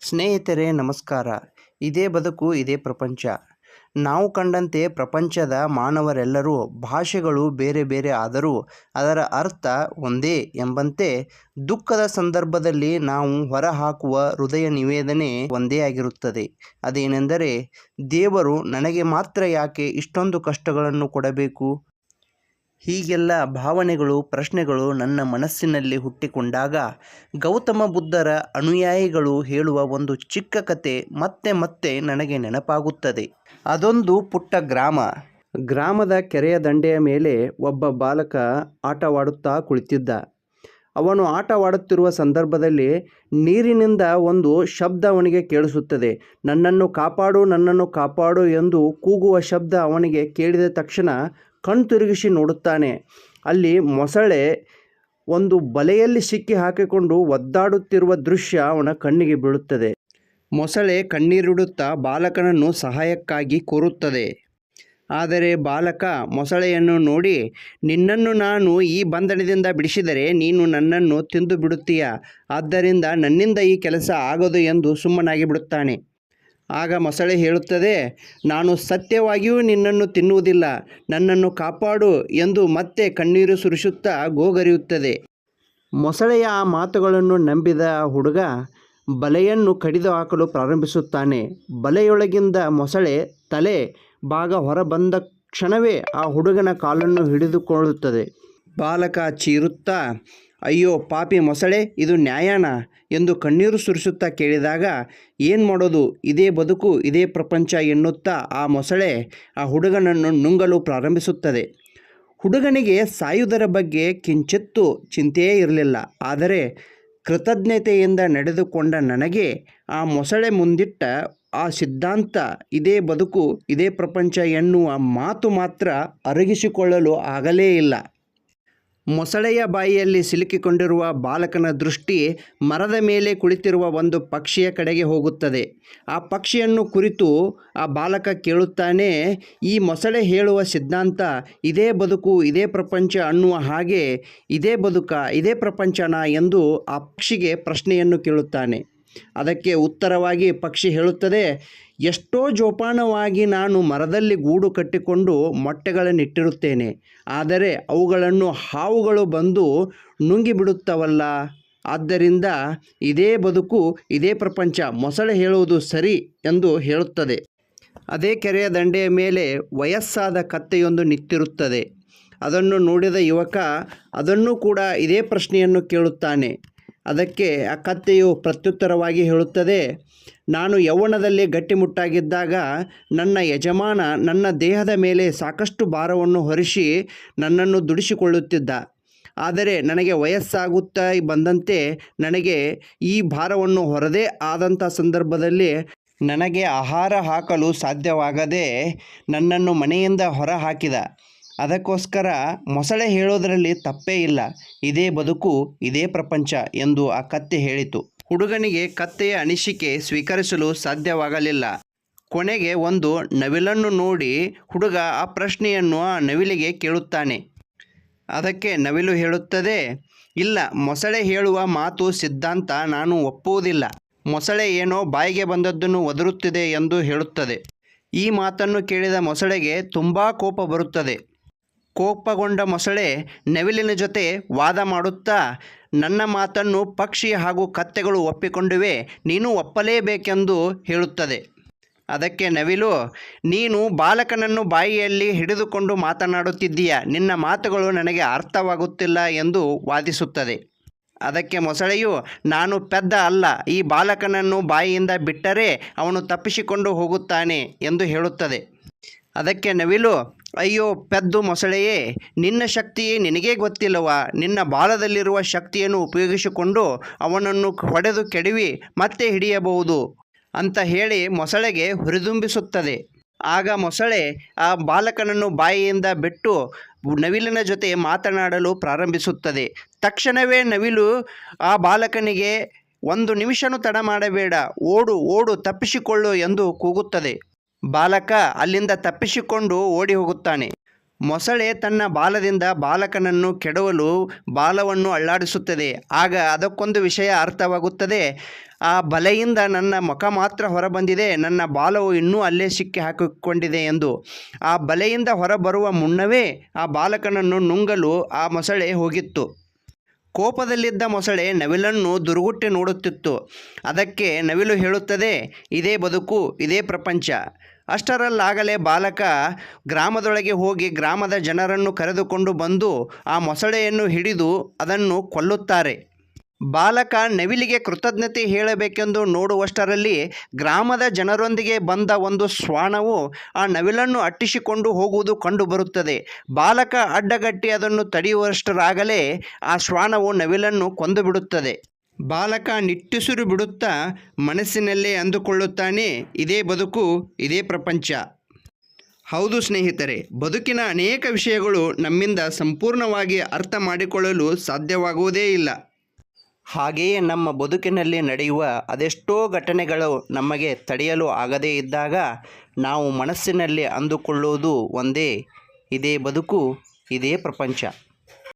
ಸ್ನೇಹಿತರೆ, ನಮಸ್ಕಾರ. ಇದೇ ಬದುಕು, ಇದೇ ಪ್ರಪಂಚ. ನಾವು ಕಂಡಂತೆ ಪ್ರಪಂಚದ ಮಾನವರೆಲ್ಲರೂ ಭಾಷೆಗಳು ಬೇರೆ ಬೇರೆ ಆದರೂ ಅದರ ಅರ್ಥ ಒಂದೇ ಎಂಬಂತೆ ದುಃಖದ ಸಂದರ್ಭದಲ್ಲಿ ನಾವು ಹೊರಹಾಕುವ ಹೃದಯ ನಿವೇದನೆ ಒಂದೇ ಆಗಿರುತ್ತದೆ. ಅದೇನೆಂದರೆ ದೇವರು ನನಗೆ ಮಾತ್ರ ಯಾಕೆ ಇಷ್ಟೊಂದು ಕಷ್ಟಗಳನ್ನು ಕೊಡಬೇಕು? ಹೀಗೆಲ್ಲ ಭಾವನೆಗಳು, ಪ್ರಶ್ನೆಗಳು ನನ್ನ ಮನಸ್ಸಿನಲ್ಲಿ ಹುಟ್ಟಿಕೊಂಡಾಗ ಗೌತಮ ಬುದ್ಧರ ಅನುಯಾಯಿಗಳು ಹೇಳುವ ಒಂದು ಚಿಕ್ಕ ಕತೆ ಮತ್ತೆ ಮತ್ತೆ ನನಗೆ ನೆನಪಾಗುತ್ತದೆ. ಅದೊಂದು ಪುಟ್ಟ ಗ್ರಾಮ. ಗ್ರಾಮದ ಕೆರೆಯ ದಂಡೆಯ ಮೇಲೆ ಒಬ್ಬ ಬಾಲಕ ಆಟವಾಡುತ್ತಾ ಕುಳಿತಿದ್ದ. ಅವನು ಆಟವಾಡುತ್ತಿರುವ ಸಂದರ್ಭದಲ್ಲಿ ನೀರಿನಿಂದ ಒಂದು ಶಬ್ದ ಅವನಿಗೆ ಕೇಳಿಸುತ್ತದೆ. ನನ್ನನ್ನು ಕಾಪಾಡು ನನ್ನನ್ನು ಕಾಪಾಡು ಎಂದು ಕೂಗುವ ಶಬ್ದ ಅವನಿಗೆ ಕೇಳಿದ ತಕ್ಷಣ ಕಣ್ತಿರುಗಿಸಿ ನೋಡುತ್ತಾನೆ. ಅಲ್ಲಿ ಮೊಸಳೆ ಒಂದು ಬಲೆಯಲ್ಲಿ ಸಿಕ್ಕಿ ಹಾಕಿಕೊಂಡು ಒದ್ದಾಡುತ್ತಿರುವ ದೃಶ್ಯ ಅವನ ಕಣ್ಣಿಗೆ ಬೀಳುತ್ತದೆ. ಮೊಸಳೆ ಕಣ್ಣೀರಿಡುತ್ತಾ ಬಾಲಕನನ್ನು ಸಹಾಯಕ್ಕಾಗಿ ಕೋರುತ್ತದೆ. ಆದರೆ ಬಾಲಕ, ಮೊಸಳೆಯನ್ನು ನೋಡಿ, ನಿನ್ನನ್ನು ನಾನು ಈ ಬಂಧನದಿಂದ ಬಿಡಿಸಿದರೆ ನೀನು ನನ್ನನ್ನು ತಿಂದು ಬಿಡುತ್ತೀಯ? ಆದ್ದರಿಂದ ನನ್ನಿಂದ ಈ ಕೆಲಸ ಆಗದು ಎಂದು ಸುಮ್ಮನಾಗಿ ಬಿಡುತ್ತಾನೆ. ಆಗ ಮೊಸಳೆ ಹೇಳುತ್ತದೆ, ನಾನು ಸತ್ಯವಾಗಿಯೂ ನಿನ್ನನ್ನು ತಿನ್ನುವುದಿಲ್ಲ, ನನ್ನನ್ನು ಕಾಪಾಡು ಎಂದು ಮತ್ತೆ ಕಣ್ಣೀರು ಸುರಿಸುತ್ತಾ ಗೋಗರಿಯುತ್ತದೆ. ಮೊಸಳೆಯ ಆ ಮಾತುಗಳನ್ನು ನಂಬಿದ ಹುಡುಗ ಬಲೆಯನ್ನು ಕಡಿದು ಹಾಕಲು ಪ್ರಾರಂಭಿಸುತ್ತಾನೆ. ಬಲೆಯೊಳಗಿಂದ ಮೊಸಳೆ ತಲೆ ಭಾಗ ಹೊರಬಂದ ಕ್ಷಣವೇ ಆ ಹುಡುಗನ ಕಾಲನ್ನು ಹಿಡಿದುಕೊಳ್ಳುತ್ತದೆ. ಬಾಲಕ ಚೀರುತ್ತಾ ಅಯ್ಯೋ ಪಾಪಿ ಮೊಸಳೆ, ಇದು ನ್ಯಾಯಾನ? ಎಂದು ಕಣ್ಣೀರು ಸುರಿಸುತ್ತಾ ಕೇಳಿದಾಗ, ಏನು ಮಾಡೋದು? ಇದೇ ಬದುಕು, ಇದೇ ಪ್ರಪಂಚ ಎನ್ನುತ್ತಾ ಆ ಮೊಸಳೆ ಆ ಹುಡುಗನನ್ನು ನುಂಗಲು ಪ್ರಾರಂಭಿಸುತ್ತದೆ. ಹುಡುಗನಿಗೆ ಸಾಯುವುದರ ಬಗ್ಗೆ ಕಿಂಚಿತ್ತು ಚಿಂತೆಯೇ ಇರಲಿಲ್ಲ. ಆದರೆ ಕೃತಜ್ಞತೆಯಿಂದ ನಡೆದುಕೊಂಡ ನನಗೆ ಆ ಮೊಸಳೆ ಮುಂದಿಟ್ಟ ಆ ಸಿದ್ಧಾಂತ, ಇದೇ ಬದುಕು, ಇದೇ ಪ್ರಪಂಚ ಎನ್ನುವ ಮಾತು ಮಾತ್ರ ಅರಗಿಸಿಕೊಳ್ಳಲು ಆಗಲೇ ಇಲ್ಲ. ಮೊಸಳೆಯ ಬಾಯಿಯಲ್ಲಿ ಸಿಲುಕಿಕೊಂಡಿರುವ ಬಾಲಕನ ದೃಷ್ಟಿ ಮರದ ಮೇಲೆ ಕುಳಿತಿರುವ ಒಂದು ಪಕ್ಷಿಯ ಕಡೆಗೆ ಹೋಗುತ್ತದೆ. ಆ ಪಕ್ಷಿಯನ್ನು ಕುರಿತು ಆ ಬಾಲಕ ಕೇಳುತ್ತಾನೆ, ಈ ಮೊಸಳೆ ಹೇಳುವ ಸಿದ್ಧಾಂತ ಇದೇ ಬದುಕು, ಇದೇ ಪ್ರಪಂಚ ಅನ್ನುವ ಹಾಗೆ, ಇದೇ ಬದುಕ, ಇದೇ ಪ್ರಪಂಚನ ಎಂದು ಆ ಪಕ್ಷಿಗೆ ಪ್ರಶ್ನೆಯನ್ನು ಕೇಳುತ್ತಾನೆ. ಅದಕ್ಕೆ ಉತ್ತರವಾಗಿ ಪಕ್ಷಿ ಹೇಳುತ್ತದೆ, ಎಷ್ಟೋ ಜೋಪಾನವಾಗಿ ನಾನು ಮರದಲ್ಲಿ ಗೂಡು ಕಟ್ಟಿಕೊಂಡು ಮೊಟ್ಟೆಗಳನ್ನಿಟ್ಟಿರುತ್ತೇನೆ, ಆದರೆ ಅವುಗಳನ್ನು ಹಾವುಗಳು ಬಂದು ನುಂಗಿಬಿಡುತ್ತವಲ್ಲ. ಆದ್ದರಿಂದ ಇದೇ ಬದುಕು, ಇದೇ ಪ್ರಪಂಚ, ಮೊಸಳೆ ಹೇಳುವುದು ಸರಿ ಎಂದು ಹೇಳುತ್ತದೆ. ಅದೇ ಕೆರೆಯ ದಂಡೆಯ ಮೇಲೆ ವಯಸ್ಸಾದ ಕತ್ತೆಯೊಂದು ನಿಂತಿರುತ್ತದೆ. ಅದನ್ನು ನೋಡಿದ ಯುವಕ ಅದನ್ನು ಕೂಡ ಇದೇ ಪ್ರಶ್ನೆಯನ್ನು ಕೇಳುತ್ತಾನೆ. ಅದಕ್ಕೆ ಆ ಕತ್ತೆಯು ಪ್ರತ್ಯುತ್ತರವಾಗಿ ಹೇಳುತ್ತದೆ, ನಾನು ಯೌವನದಲ್ಲಿ ಗಟ್ಟಿಮುಟ್ಟಾಗಿದ್ದಾಗ ನನ್ನ ಯಜಮಾನ ನನ್ನ ದೇಹದ ಮೇಲೆ ಸಾಕಷ್ಟು ಭಾರವನ್ನು ಹೊರಿಸಿ ನನ್ನನ್ನು ದುಡಿಸಿಕೊಳ್ಳುತ್ತಿದ್ದ. ಆದರೆ ನನಗೆ ವಯಸ್ಸಾಗುತ್ತಾ ಬಂದಂತೆ ನನಗೆ ಈ ಭಾರವನ್ನು ಹೊರದೇ ಆದಂಥ ಸಂದರ್ಭದಲ್ಲಿ ನನಗೆ ಆಹಾರ ಹಾಕಲು ಸಾಧ್ಯವಾಗದೆ ನನ್ನನ್ನು ಮನೆಯಿಂದ ಹೊರ ಹಾಕಿದ ಅದಕ್ಕೋಸ್ಕರ ಮೊಸಳೆ ಹೇಳೋದರಲ್ಲಿ ತಪ್ಪೇ ಇಲ್ಲ. ಇದೇ ಬದುಕು, ಇದೇ ಪ್ರಪಂಚ ಎಂದು ಆ ಕತ್ತೆ ಹೇಳಿತು. ಹುಡುಗನಿಗೆ ಕತ್ತೆಯ ಅನಿಸಿಕೆ ಸ್ವೀಕರಿಸಲು ಸಾಧ್ಯವಾಗಲಿಲ್ಲ. ಕೊನೆಗೆ ಒಂದು ನವಿಲನ್ನು ನೋಡಿ ಹುಡುಗ ಆ ಪ್ರಶ್ನೆಯನ್ನು ಆ ನವಿಲಿಗೆ ಕೇಳುತ್ತಾನೆ. ಅದಕ್ಕೆ ನವಿಲು ಹೇಳುತ್ತದೆ, ಇಲ್ಲ, ಮೊಸಳೆ ಹೇಳುವ ಮಾತು ಸಿದ್ಧಾಂತ ನಾನು ಒಪ್ಪುವುದಿಲ್ಲ. ಮೊಸಳೆ ಏನೋ ಬಾಯಿಗೆ ಬಂದದ್ದನ್ನು ಒದರುತ್ತಿದೆ ಎಂದು ಹೇಳುತ್ತದೆ. ಈ ಮಾತನ್ನು ಕೇಳಿದ ಮೊಸಳೆಗೆ ತುಂಬ ಕೋಪ ಬರುತ್ತದೆ. ಕೋಪಗೊಂಡ ಮೊಸಳೆ ನವಿಲಿನ ಜೊತೆ ವಾದ ಮಾಡುತ್ತಾ, ನನ್ನ ಮಾತನ್ನು ಪಕ್ಷಿ ಹಾಗೂ ಕತ್ತೆಗಳು ಒಪ್ಪಿಕೊಂಡಿವೆ, ನೀನು ಒಪ್ಪಲೇಬೇಕೆಂದು ಹೇಳುತ್ತದೆ. ಅದಕ್ಕೆ ನವಿಲು, ನೀನು ಬಾಲಕನನ್ನು ಬಾಯಿಯಲ್ಲಿ ಹಿಡಿದುಕೊಂಡು ಮಾತನಾಡುತ್ತಿದ್ದೀಯ? ನಿನ್ನ ಮಾತುಗಳು ನನಗೆ ಅರ್ಥವಾಗುತ್ತಿಲ್ಲ ಎಂದು ವಾದಿಸುತ್ತದೆ. ಅದಕ್ಕೆ ಮೊಸಳೆಯು, ನಾನು ಪೆದ್ದ ಅಲ್ಲ, ಈ ಬಾಲಕನನ್ನು ಬಾಯಿಯಿಂದ ಬಿಟ್ಟರೆ ಅವನು ತಪ್ಪಿಸಿಕೊಂಡು ಹೋಗುತ್ತಾನೆ ಎಂದು ಹೇಳುತ್ತದೆ. ಅದಕ್ಕೆ ನವಿಲು ಅಯ್ಯೋ ಪೆದ್ದು ಮೊಸಳೆಯೇ, ನಿನ್ನ ಶಕ್ತಿಯೇ ನಿನಗೇ ಗೊತ್ತಿಲ್ಲವ ನಿನ್ನ ಬಾಲದಲ್ಲಿರುವ ಶಕ್ತಿಯನ್ನು ಉಪಯೋಗಿಸಿಕೊಂಡು ಅವನನ್ನು ಹೊಡೆದು ಕೆಡವಿ ಮತ್ತೆ ಹಿಡಿಯಬಹುದು ಅಂತ ಹೇಳಿ ಮೊಸಳೆಗೆ ಹುರಿದುಂಬಿಸುತ್ತದೆ. ಆಗ ಮೊಸಳೆ ಆ ಬಾಲಕನನ್ನು ಬಾಯಿಯಿಂದ ಬಿಟ್ಟು ನವಿಲಿನ ಜೊತೆ ಮಾತನಾಡಲು ಪ್ರಾರಂಭಿಸುತ್ತದೆ. ತಕ್ಷಣವೇ ನವಿಲು ಆ ಬಾಲಕನಿಗೆ, ಒಂದು ನಿಮಿಷನೂ ತಡ ಮಾಡಬೇಡ, ಓಡು ಓಡು, ತಪ್ಪಿಸಿಕೊಳ್ಳು ಎಂದು ಕೂಗುತ್ತದೆ. ಬಾಲಕ ಅಲ್ಲಿಂದ ತಪ್ಪಿಸಿಕೊಂಡು ಓಡಿ ಹೋಗುತ್ತಾನೆ. ಮೊಸಳೆ ತನ್ನ ಬಾಲದಿಂದ ಬಾಲಕನನ್ನು ಕೆಡವಲು ಬಾಲವನ್ನು ಅಳ್ಳಾಡಿಸುತ್ತದೆ ಆಗ ಅದಕ್ಕೊಂದು ವಿಷಯ ಅರ್ಥವಾಗುತ್ತದೆ. ಆ ಬಲೆಯಿಂದ ನನ್ನ ಮುಖ ಮಾತ್ರ ಹೊರಬಂದಿದೆ. ನನ್ನ ಬಾಲವು ಇನ್ನೂ ಅಲ್ಲೇ ಸಿಕ್ಕಿ ಹಾಕಿಕೊಂಡಿದೆ ಎಂದು. ಆ ಬಲೆಯಿಂದ ಹೊರಬರುವ ಮುನ್ನವೇ ಆ ಬಾಲಕನನ್ನು ನುಂಗಲು ಆ ಮೊಸಳೆ ಹೋಗಿತ್ತು. ಕೋಪದಲ್ಲಿದ್ದ ಮೊಸಳೆ ನವಿಲನ್ನು ದುರುಗುಟ್ಟಿ ನೋಡುತ್ತಿತ್ತು. ಅದಕ್ಕೆ ನವಿಲು ಹೇಳುತ್ತದೆ, ಇದೇ ಬದುಕು, ಇದೇ ಪ್ರಪಂಚ. ಅಷ್ಟರಲ್ಲಾಗಲೇ ಬಾಲಕ ಗ್ರಾಮದೊಳಗೆ ಹೋಗಿ ಗ್ರಾಮದ ಜನರನ್ನು ಕರೆದುಕೊಂಡು ಬಂದು ಆ ಮೊಸಳೆಯನ್ನು ಹಿಡಿದು ಅದನ್ನು ಕೊಲ್ಲುತ್ತಾರೆ. ಬಾಲಕ ನವಿಲಿಗೆ ಕೃತಜ್ಞತೆ ಹೇಳಬೇಕೆಂದು ನೋಡುವಷ್ಟರಲ್ಲಿ ಗ್ರಾಮದ ಜನರೊಂದಿಗೆ ಬಂದ ಒಂದು ಶ್ವಾನವು ಆ ನವಿಲನ್ನು ಅಟ್ಟಿಸಿಕೊಂಡು ಹೋಗುವುದು ಕಂಡುಬರುತ್ತದೆ. ಬಾಲಕ ಅಡ್ಡಗಟ್ಟಿ ಅದನ್ನು ತಡೆಯುವಷ್ಟರಾಗಲೇ ಆ ಶ್ವಾನವು ನವಿಲನ್ನು ಕೊಂದು ಬಿಡುತ್ತದೆ ಬಾಲಕ ನಿಟ್ಟುಸಿರು ಬಿಡುತ್ತಾ ಮನಸ್ಸಿನಲ್ಲೇ ಅಂದುಕೊಳ್ಳುತ್ತಾನೆ, ಇದೇ ಬದುಕು, ಇದೇ ಪ್ರಪಂಚ. ಹೌದು ಸ್ನೇಹಿತರೆ, ಬದುಕಿನ ಅನೇಕ ವಿಷಯಗಳು ನಮ್ಮಿಂದ ಸಂಪೂರ್ಣವಾಗಿ ಅರ್ಥ ಮಾಡಿಕೊಳ್ಳಲು ಸಾಧ್ಯವಾಗುವುದೇ ಇಲ್ಲ. ಹಾಗೆಯೇ ನಮ್ಮ ಬದುಕಿನಲ್ಲಿ ನಡೆಯುವ ಅದೆಷ್ಟೋ ಘಟನೆಗಳು ನಮಗೆ ತಡೆಯಲು ಆಗದೇ ಇದ್ದಾಗ ನಾವು ಮನಸ್ಸಿನಲ್ಲಿ ಅಂದುಕೊಳ್ಳುವುದು ಒಂದೇ, ಇದೇ ಬದುಕು, ಇದೇ ಪ್ರಪಂಚ.